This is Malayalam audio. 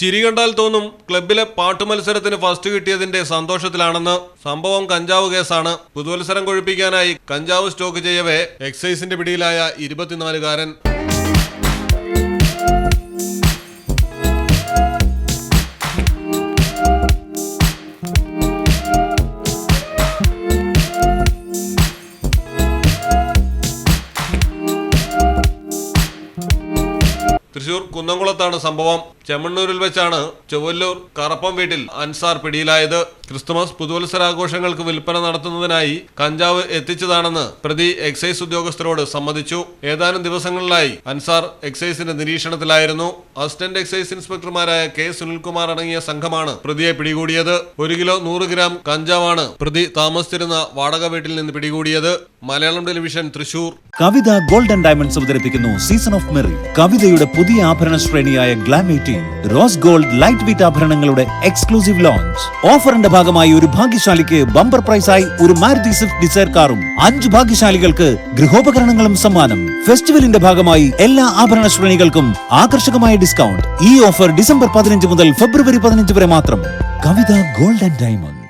ചിരി കണ്ടാൽ തോന്നും ക്ലബിലെ പാട്ടു മത്സരത്തിന് ഫസ്റ്റ് കിട്ടിയതിന്റെ സന്തോഷത്തിലാണെന്ന് സംഭവം കഞ്ചാവ് കേസാണ്. പുതുവത്സരം കൊഴിപ്പിക്കാനായി കഞ്ചാവ് സ്റ്റോക്ക് ചെയ്യവേ എക്സൈസിന്റെ പിടിയിലായ ഇരുപത്തിനാലുകാരൻ. തൃശൂർ കുന്നംകുളത്താണ് സംഭവം. ചെമ്മണ്ണൂരിൽ വെച്ചാണ് ചൊവ്വല്ലൂർ കറപ്പം വീട്ടിൽ അൻസാർ പിടിയിലായത്. ക്രിസ്തുമസ് പുതുവത്സരാഘോഷങ്ങൾക്ക് വിൽപ്പന നടത്തുന്നതിനായി കഞ്ചാവ് എത്തിച്ചതാണെന്ന് പ്രതി എക്സൈസ് ഉദ്യോഗസ്ഥരോട് സമ്മതിച്ചു. ഏതാനും ദിവസങ്ങളിലായി അൻസാർ എക്സൈസിന്റെ നിരീക്ഷണത്തിലായിരുന്നു. അസിസ്റ്റന്റ് എക്സൈസ് ഇൻസ്പെക്ടർമാരായ കെ സുനിൽകുമാർ അടങ്ങിയ സംഘമാണ് പ്രതിയെ പിടികൂടിയത്. ഒരു കിലോ നൂറ് ഗ്രാം കഞ്ചാവാണ് പ്രതി താമസിച്ചിരുന്ന വാടക വീട്ടിൽ നിന്ന് പിടികൂടിയത്. Malayalam television Thrissur. Kavitha golden diamonds അവതരിപ്പിക്കുന്നു സീസൺ ഓഫ് മെറി. കവിതയുടെ പുതിയ ആഭരണ ശ്രേണിയായ glam rose gold light weight ആഭരണങ്ങളുടെ exclusive launch. ഓഫറിന്റെ ഭാഗമായി ഒരു ഭാഗ്യശാലിക്ക് ബമ്പർ പ്രൈസായി ഒരു മാരുതി സ്വിഫ്റ്റ് ഡിസൈർ കാറും അഞ്ച് ഭാഗ്യശാലികൾക്ക് ഗൃഹോപകരണങ്ങളും സമ്മാനം. ഫെസ്റ്റിവലിന്റെ ഭാഗമായി എല്ലാ ആഭരണ ശ്രേണികൾക്കും ആകർഷകമായ ഡിസ്കൗണ്ട്. ഈ ഓഫർ ഡിസംബർ പതിനഞ്ച് മുതൽ ഫെബ്രുവരി പതിനഞ്ച് വരെ മാത്രം. Kavitha gold and diamonds.